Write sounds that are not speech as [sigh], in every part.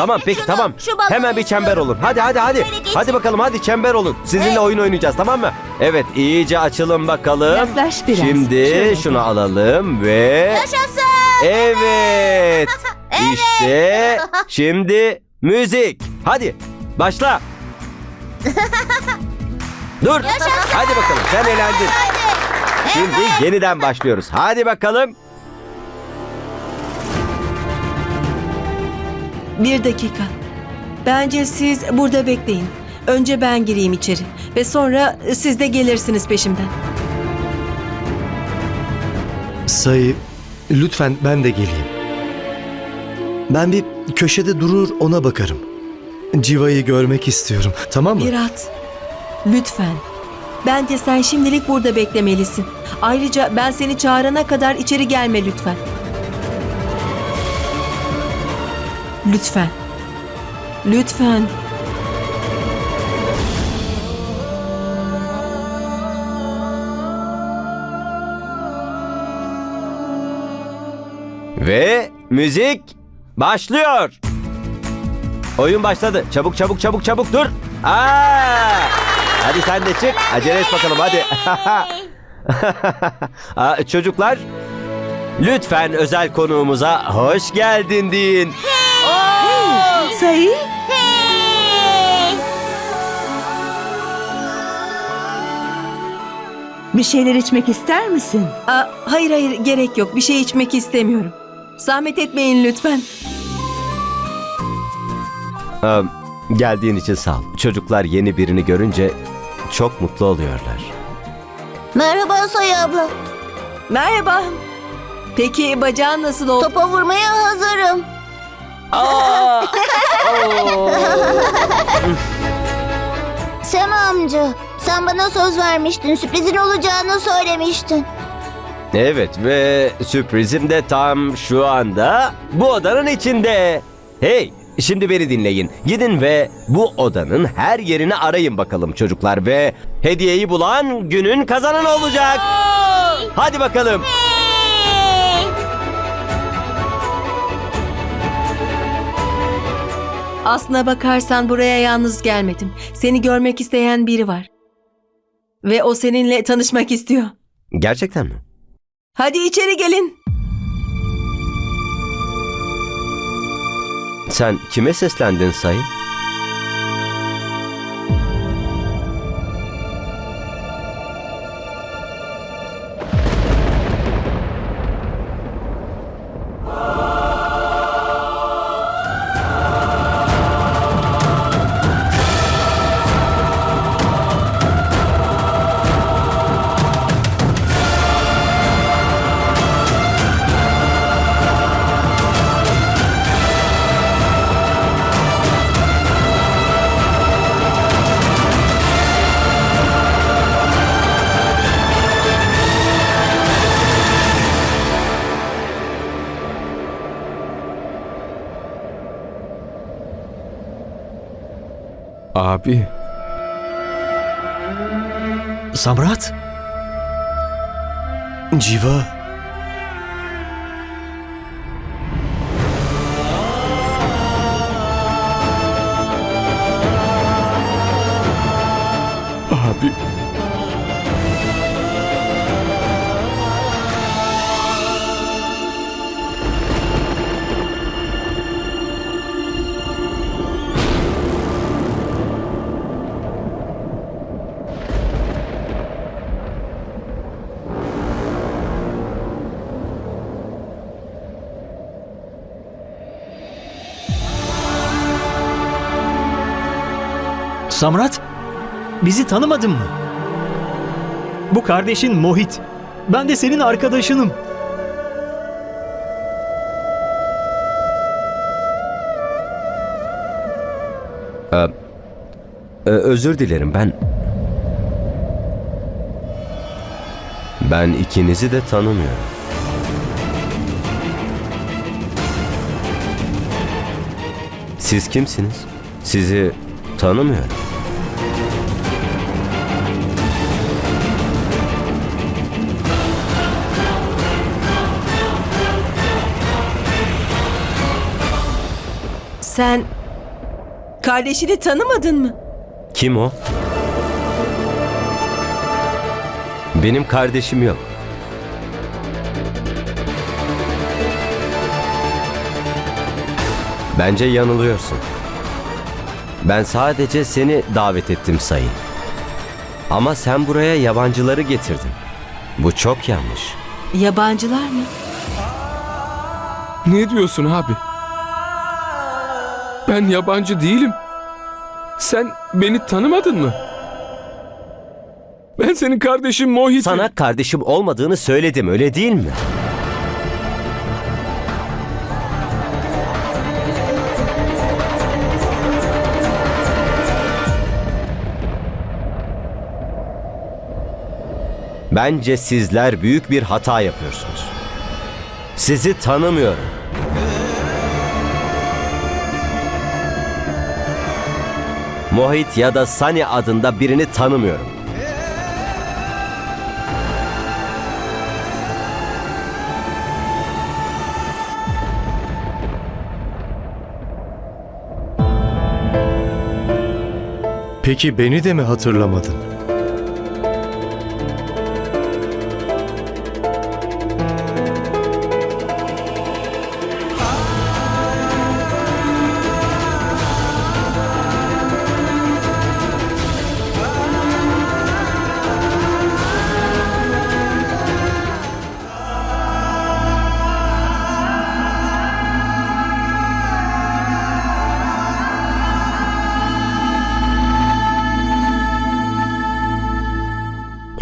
Tamam peki şunu, tamam. şu balonu Hemen bir çember istiyorum. olun. Hadi hadi hadi. Şöyle geç. Hadi bakalım hadi çember olun. Sizinle Evet. oyun oynayacağız tamam mı? Evet iyice açılın bakalım. Yaklaş biraz. Şimdi Şöyle. şunu alalım ve... Yaşasın. Evet. [laughs] İşte şimdi müzik. Hadi başla. [laughs] Dur. Hadi bakalım sen eğlendin. Şimdi yeniden başlıyoruz. Hadi bakalım. Bir dakika. Bence siz burada bekleyin. Önce ben gireyim içeri ve sonra siz de gelirsiniz peşimden. Sayı, lütfen ben de geleyim. Ben bir köşede durur ona bakarım. Civa'yı görmek istiyorum. Tamam mı? Virat, lütfen. Bence sen şimdilik burada beklemelisin. Ayrıca ben seni çağırana kadar içeri gelme lütfen. Lütfen. Lütfen. Ve müzik başlıyor. Oyun başladı. Çabuk çabuk çabuk çabuk dur. Aa! Hadi sen de çık. Acele et bakalım hadi. [laughs] Aa, Çocuklar lütfen özel konuğumuza hoş geldin deyin. Sayı? Bir şeyler içmek ister misin? Aa, hayır hayır gerek yok. Bir şey içmek istemiyorum. Zahmet etmeyin lütfen. Aa, geldiğin için sağ ol. Çocuklar yeni birini görünce çok mutlu oluyorlar. Merhaba Sayı abla. Merhaba. Peki bacağın nasıl oldu? Topa vurmaya hazırım. Aa! Oo! Amca, sen bana söz vermiştin. Sürprizin olacağını söylemiştin. Evet ve sürprizim de tam şu anda bu odanın içinde. Hey şimdi beni dinleyin. Gidin ve bu odanın her yerini arayın bakalım çocuklar ve hediyeyi bulan günün kazananı olacak. Hadi bakalım. Aslına bakarsan buraya yalnız gelmedim. Seni görmek isteyen biri var. Ve o seninle tanışmak istiyor. Gerçekten mi? Hadi içeri gelin. Sen kime seslendin sayın? Abi, Samrat? Civa? abi. Samrat, bizi tanımadın mı? Bu kardeşin Mohit. Ben de senin arkadaşınım. Ee, özür dilerim ben... Ben ikinizi de tanımıyorum. Siz kimsiniz? Sizi tanımıyorum. Sen kardeşini tanımadın mı? Kim o? Benim kardeşim yok. Bence yanılıyorsun. Ben sadece seni davet ettim sayın. Ama sen buraya yabancıları getirdin. Bu çok yanlış. Yabancılar mı? Ne diyorsun abi? Ben yabancı değilim. Sen beni tanımadın mı? Ben senin kardeşin Mohit'im. Sana kardeşim olmadığını söyledim öyle değil mi? Bence sizler büyük bir hata yapıyorsunuz. Sizi tanımıyorum. Mohit ya da Sani adında birini tanımıyorum. Peki beni de mi hatırlamadın?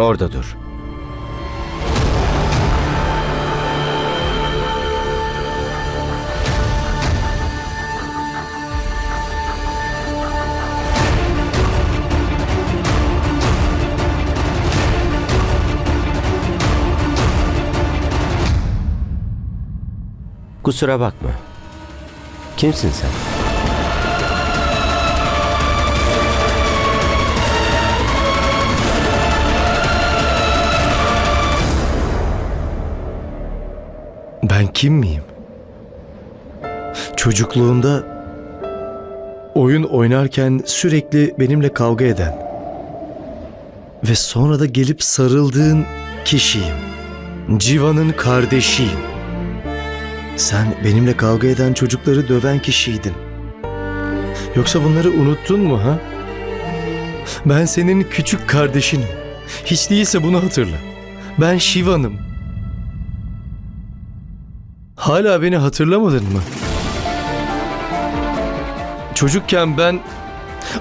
Orada dur. Kusura bakma. Kimsin sen? Ben kim miyim? Çocukluğunda oyun oynarken sürekli benimle kavga eden ve sonra da gelip sarıldığın kişiyim. Civan'ın kardeşiyim. Sen benimle kavga eden çocukları döven kişiydin. Yoksa bunları unuttun mu ha? Ben senin küçük kardeşinim. Hiç değilse bunu hatırla. Ben Şiva'nım. Hala beni hatırlamadın mı? Çocukken ben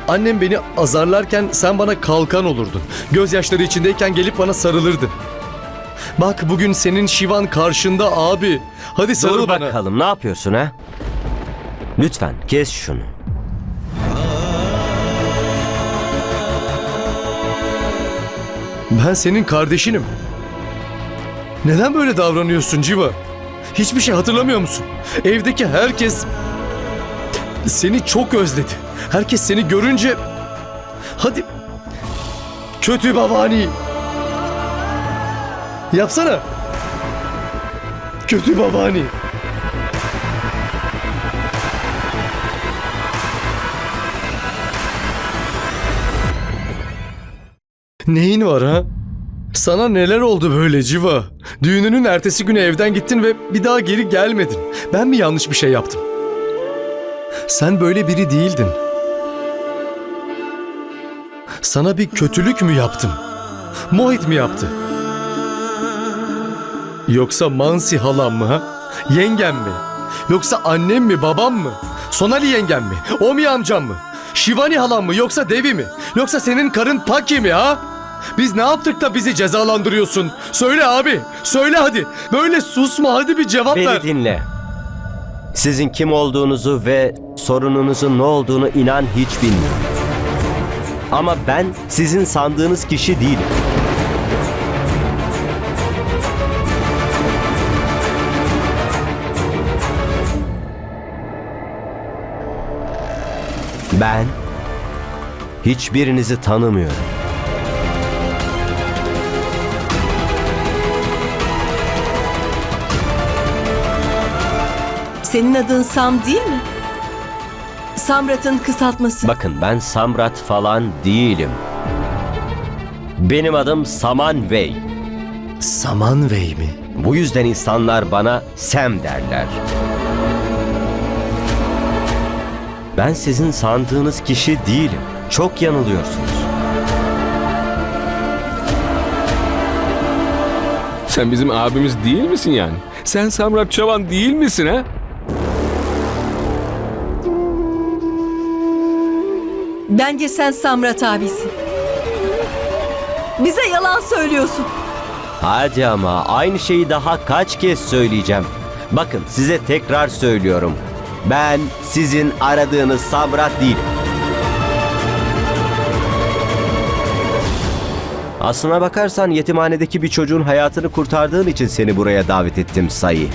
annem beni azarlarken sen bana kalkan olurdun. Gözyaşları içindeyken gelip bana sarılırdın. Bak bugün senin Şivan karşında abi. Hadi sarıl Dur bana. bakalım ne yapıyorsun ha? Lütfen kes şunu. Ben senin kardeşinim. Neden böyle davranıyorsun Civa? Hiçbir şey hatırlamıyor musun? Evdeki herkes seni çok özledi. Herkes seni görünce hadi kötü babani yapsana. Kötü babani. Neyin var ha? Sana neler oldu böyle Civa? Düğününün ertesi günü evden gittin ve bir daha geri gelmedin. Ben mi yanlış bir şey yaptım? Sen böyle biri değildin. Sana bir kötülük mü yaptım? Mohit mi yaptı? Yoksa Mansi halam mı ha? Yengem mi? Yoksa annem mi babam mı? Sonali yengem mi? Omi amcam mı? Şivani halam mı yoksa Devi mi? Yoksa senin karın Paki mi ha? Biz ne yaptık da bizi cezalandırıyorsun? Söyle abi, söyle hadi. Böyle susma hadi bir cevap Beni ver. dinle. Sizin kim olduğunuzu ve sorununuzun ne olduğunu inan hiç bilmiyorum. Ama ben sizin sandığınız kişi değilim. Ben hiçbirinizi tanımıyorum. Senin adın Sam değil mi? Samrat'ın kısaltması. Bakın ben Samrat falan değilim. Benim adım Saman Vey. Saman Bey mi? Bu yüzden insanlar bana Sam derler. Ben sizin sandığınız kişi değilim. Çok yanılıyorsunuz. Sen bizim abimiz değil misin yani? Sen Samrat Çavan değil misin ha? Bence sen Samrat abisin. Bize yalan söylüyorsun. Hadi ama aynı şeyi daha kaç kez söyleyeceğim. Bakın size tekrar söylüyorum. Ben sizin aradığınız Samrat değilim. Aslına bakarsan yetimhanedeki bir çocuğun hayatını kurtardığın için seni buraya davet ettim Sayı.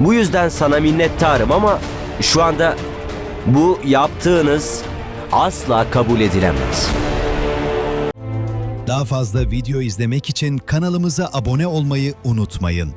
Bu yüzden sana minnettarım ama şu anda bu yaptığınız asla kabul edilemez. Daha fazla video izlemek için kanalımıza abone olmayı unutmayın.